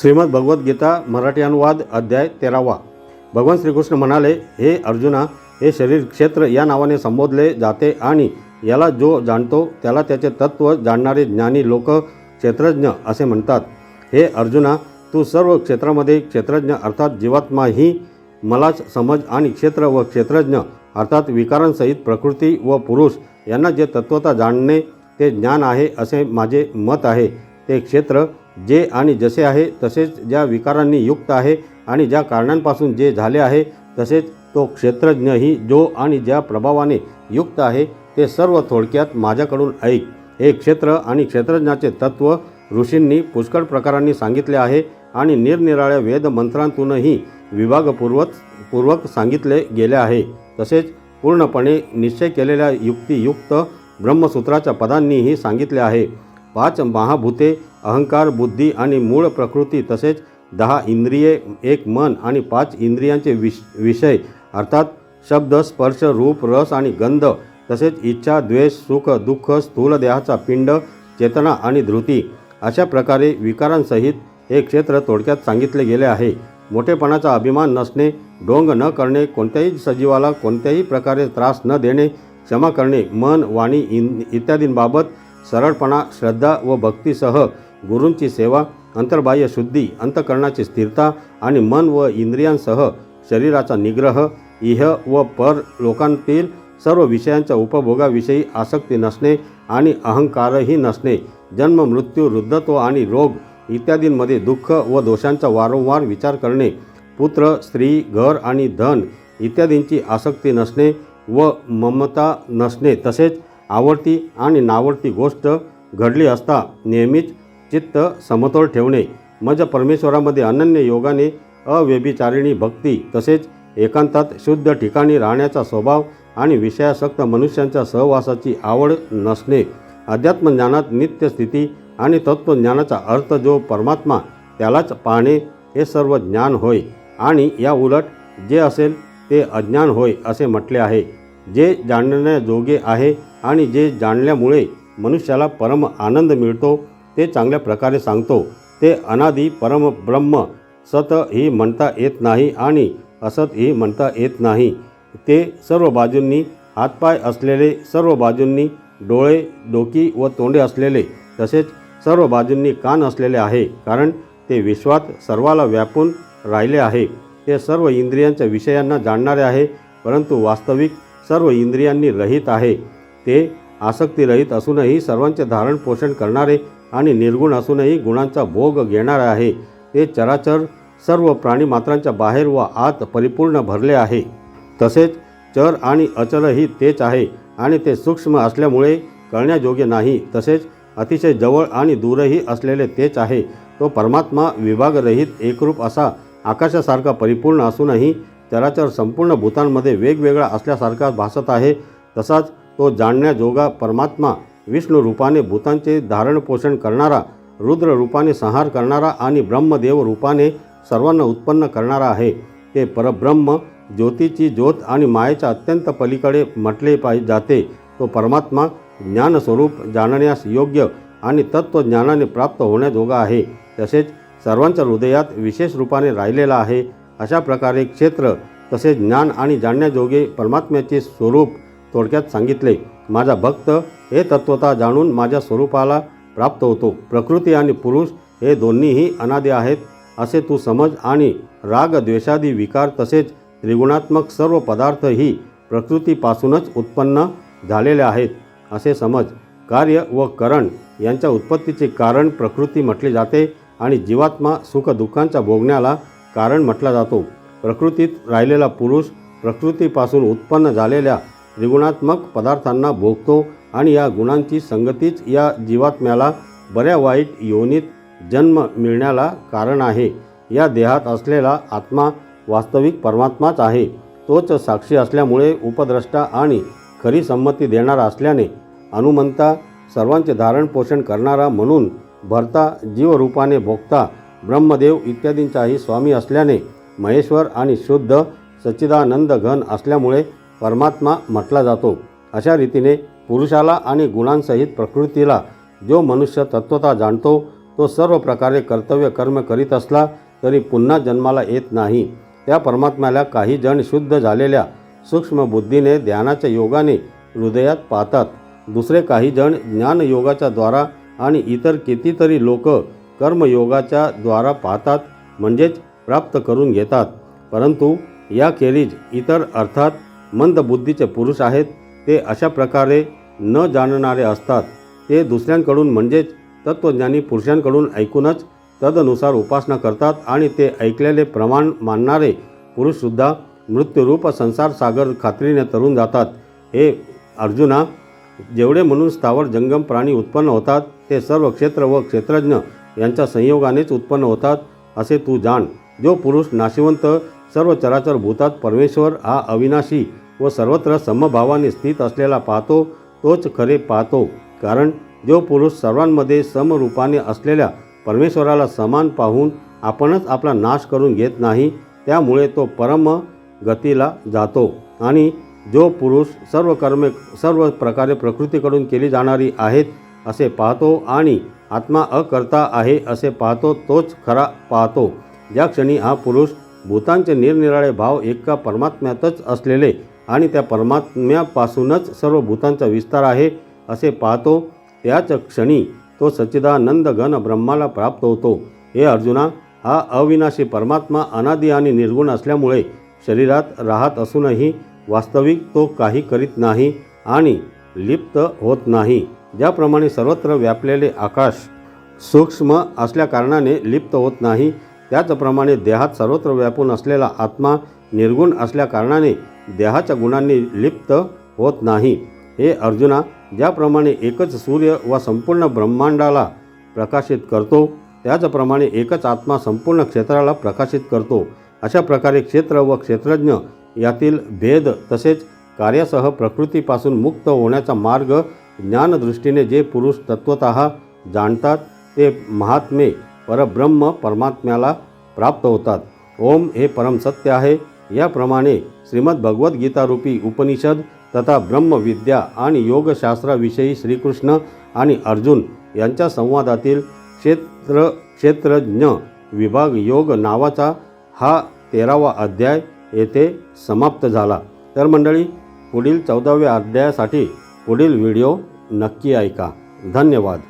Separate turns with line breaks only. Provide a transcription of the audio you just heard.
श्रीमद भगवद्गीता मराठी अनुवाद अध्याय तेरावा. भगवान श्रीकृष्ण म्हणाले हे अर्जुना हे शरीर क्षेत्र या नावाने संबोधले जाते आणि याला जो जाणतो त्याला त्याचे तत्त्व जाणणारे ज्ञानी लोक क्षेत्रज्ञ असे म्हणतात. हे अर्जुना तू सर्व क्षेत्रामध्ये क्षेत्रज्ञ अर्थात जीवात्मा ही मलाच समज आणि क्षेत्र व क्षेत्रज्ञ अर्थात विकारांसहित प्रकृती व पुरुष यांना जे तत्वता जाणणे ते ज्ञान आहे असे माझे मत आहे. ते क्षेत्र जे आणि जसे आहे तसेच ज्या विकारांनी युक्त आहे आणि ज्या कारणांपासून जे झाले आहे तसेच तो क्षेत्रज्ञही जो आणि ज्या प्रभावाने युक्त आहे ते सर्व थोडक्यात माझ्याकडून ऐक. हे क्षेत्र आणि क्षेत्रज्ञाचे तत्त्व ऋषींनी पुष्कळ प्रकारांनी सांगितले आहे आणि निरनिराळ्या वेद मंत्रांतूनही विभागपूर्वक पूर्वक सांगितले गेले आहे. तसेच पूर्णपणे निश्चय केलेल्या युक्तियुक्त ब्रह्मसूत्राच्या पदांनीही सांगितले आहे. पाच महाभूते अहंकार बुद्धी आणि मूळ प्रकृती तसेच दहा इंद्रिये एक मन आणि पाच इंद्रियांचे विष विषय अर्थात शब्द स्पर्श रूप रस आणि गंध तसेच इच्छा द्वेष सुख दुःख स्थूल देहाचा पिंड चेतना आणि धृती अशा प्रकारे विकारांसहित हे क्षेत्र थोडक्यात सांगितले गेले आहे. मोठेपणाचा अभिमान नसणे डोंग न करणे कोणत्याही सजीवाला कोणत्याही प्रकारे त्रास न देणे क्षमा करणे मन वाणी इन इत्यादींबाबत सरळपणा श्रद्धा व भक्तीसह गुरूंची सेवा अंतर्बाह्य शुद्धी अंतकरणाची स्थिरता आणि मन व इंद्रियांसह शरीराचा निग्रह इह व पर लोकांतील सर्व विषयांच्या उपभोगाविषयी आसक्ती नसणे आणि अहंकारही नसणे जन्म मृत्यू वृद्धत्व आणि रोग इत्यादींमध्ये दुःख व दोषांचा वारंवार विचार करणे पुत्र स्त्री घर आणि धन इत्यादींची आसक्ती नसणे व ममता नसणे तसेच आवडती आणि नावडती गोष्ट घडली असता नेहमीच चित्त समतोल ठेवणे. मज परमेश्वरामध्ये अनन्य योगाने अव्यभिचारिणी भक्ती तसेच एकांतात शुद्ध ठिकाणी राहण्याचा स्वभाव आणि विषयासक्त मनुष्यांच्या सहवासाची आवड नसणे. अध्यात्मज्ञानात नित्यस्थिती आणि तत्त्वज्ञानाचा अर्थ जो परमात्मा त्यालाच पाहणे हे सर्व ज्ञान होय. आणि या उलट जे असेल ते अज्ञान होय असे म्हटले आहे. जे जाणण्याजोगे आहे आणि जे जाणल्यामुळे मनुष्याला परम आनंद मिळतो ते चांगल्या प्रकारे सांगतो. ते अनादी परम ब्रह्म सत ही म्हणता येत नाही आणि असत ही म्हणता येत नाही. ते सर्व बाजूंनी हातपाय असलेले सर्व बाजूंनी डोळे डोकी व तोंडे असलेले तसेच सर्व बाजूंनी कान असलेले आहे कारण ते विश्वात सर्वाला व्यापून राहिले आहे. ते सर्व इंद्रियांच्या विषयांना जाणणारे आहे परंतु वास्तविक सर्व इंद्रियांनी रहित आहे. ते आसक्तीरहित असूनही सर्वांचे धारण पोषण करणारे आणि निर्गुण असूनही गुणांचा भोग घेणारे आहे. ते चराचर सर्व प्राणीमात्रांच्या बाहेर व आत परिपूर्ण भरले आहे. तसेच चर आणि अचलही तेच आहे आणि ते सूक्ष्म असल्यामुळे कळण्याजोगे नाही. तसेच अतिशय जवळ आणि दूरही असलेले तेच आहे. तो परमात्मा विभागरहित एकरूप असा आकाशासारखा परिपूर्ण असूनही त्याला तर संपूर्ण भूतांमध्ये वेगवेगळा असल्यासारखा भासत आहे. तसाच तो जाणण्याजोगा परमात्मा विष्णू रूपाने भूतांचे धारणपोषण करणारा रुद्र रूपाने संहार करणारा आणि ब्रह्मदेव रूपाने सर्वांना उत्पन्न करणारा आहे. ते परब्रह्म ज्योतीची ज्योत आणि मायेच्या अत्यंत पलीकडे म्हटले पाहिजे जाते. तो परमात्मा ज्ञानस्वरूप जाणण्यास योग्य आणि तत्त्वज्ञानाने प्राप्त होण्याजोगा आहे. तसेच सर्वांच्या हृदयात विशेष रूपाने राहिलेला आहे. अशा प्रकारे क्षेत्र तसेच ज्ञान आणि जाणण्याजोगे परमात्म्याचे स्वरूप थोडक्यात सांगितले. माझा भक्त हे तत्वता जाणून माझ्या स्वरूपाला प्राप्त होतो. प्रकृती आणि पुरुष हे दोन्हीही अनादे आहेत असे तू समज आणि राग द्वेषादी विकार तसेच त्रिगुणात्मक सर्व पदार्थ ही प्रकृतीपासूनच उत्पन्न झालेले आहेत असे समज. कार्य व करण यांच्या उत्पत्तीचे कारण प्रकृती म्हटले जाते आणि जीवात्मा सुखदुःखांच्या भोगण्याला कारण म्हटला जातो प्रकृतीत राहिलेला पुरुष प्रकृतीपासून उत्पन्न झालेल्या त्रिगुणात्मक पदार्थांना भोगतो आणि या गुणांची संगतीच या जीवात्म्याला बऱ्या वाईट योनीत जन्म मिळण्याला कारण आहे. या देहात असलेला आत्मा वास्तविक परमात्माच आहे. तोच साक्षी असल्यामुळे उपद्रष्टा आणि खरी संमती देणारा असल्याने अनुमंता सर्वांचे धारण पोषण करणारा म्हणून भरता जीवरूपाने भोगता ब्रह्मदेव इत्यादींचाही स्वामी असल्याने महेश्वर आणि शुद्ध सच्चिदानंद घन असल्यामुळे परमात्मा म्हटला जातो. अशा रीतीने पुरुषाला आणि गुणांसहित प्रकृतीला जो मनुष्य तत्वता जाणतो तो सर्व प्रकारे कर्तव्य कर्म करीत असला तरी पुन्हा जन्माला येत नाही. त्या परमात्म्याला काही जण शुद्ध झालेल्या सूक्ष्म बुद्धीने ध्यानाच्या योगाने हृदयात पाहतात. दुसरे काही जण ज्ञानयोगाच्या द्वारा आणि इतर कितीतरी लोक कर्मयोगाच्या द्वारा पाहतात म्हणजेच प्राप्त करून घेतात. परंतु याखेरीज इतर अर्थात मंद बुद्धीचे पुरुष आहेत ते अशा प्रकारे न जाणणारे असतात. ते दुसऱ्यांकडून म्हणजेच तत्त्वज्ञानी पुरुषांकडून ऐकूनच तदनुसार उपासना करतात आणि ते ऐकलेले प्रमाण मानणारे पुरुषसुद्धा मृत्यूरूप संसार सागर खात्रीने तरून जातात. हे अर्जुना जेवढे म्हणून स्थावर जंगम प्राणी उत्पन्न होतात ते सर्व क्षेत्र व क्षेत्रज्ञ यांच्या संयोगानेच उत्पन्न होतात असे तू जाण. जो पुरुष नाशिवंत सर्व चराचर भूतात परमेश्वर हा अविनाशी व सर्वत्र समभावाने स्थित असलेला पाहतो तोच खरे पाहतो. कारण जो पुरुष सर्वांमध्ये समरूपाने असलेल्या परमेश्वराला समान पाहून आपणच आपला नाश करून घेत नाही त्यामुळे तो परम गतीला जातो. आणि जो पुरुष सर्व कर्मे सर्व प्रकारे प्रकृतीकडून केली जाणारी आहेत असे पाहतो आणि आत्मा अकर्ता आहे असे पाहतो तोच खरा पाहतो. ज्या क्षणी हा पुरुष भूतांचे निरनिराळे भाव एका परमात्म्यातच असलेले आणि त्या परमात्म्यापासूनच सर्व भूतांचा विस्तार आहे असे पाहतो त्याच क्षणी तो सच्चिदानंद घन ब्रह्माला प्राप्त होतो. हे अर्जुना हा अविनाशी परमात्मा अनादी आणि निर्गुण असल्यामुळे शरीरात राहत असूनही वास्तविक तो काही करीत नाही आणि लिप्त होत नाही. ज्याप्रमाणे सर्वत्र व्यापलेले आकाश सूक्ष्म असल्याकारणाने लिप्त होत नाही त्याचप्रमाणे देहात सर्वत्र व्यापून असलेला आत्मा निर्गुण असल्याकारणाने देहाच्या गुणांनी लिप्त होत नाही. हे अर्जुना ज्याप्रमाणे एकच सूर्य व संपूर्ण ब्रह्मांडाला प्रकाशित करतो त्याचप्रमाणे एकच आत्मा संपूर्ण क्षेत्राला प्रकाशित करतो. अशा प्रकारे क्षेत्र व क्षेत्रज्ञ यातील भेद तसेच कार्यासह प्रकृतीपासून मुक्त होण्याचा मार्ग ज्ञानदृष्टीने जे पुरुष तत्वत जाणतात ते महात्मे परब्रह्म परमात्म्याला प्राप्त होतात. ओम हे परमसत्य आहे. याप्रमाणे श्रीमद भगवद्गीतारूपी उपनिषद तथा ब्रह्मविद्या आणि योगशास्त्राविषयी श्रीकृष्ण आणि अर्जुन यांच्या संवादातील क्षेत्र क्षेत्रज्ञ विभाग योग नावाचा हा तेरावा अध्याय येथे समाप्त झाला. तर मंडळी पुढील चौदाव्या अध्यायासाठी पुढील व्हिडिओ नक्की ऐका. धन्यवाद.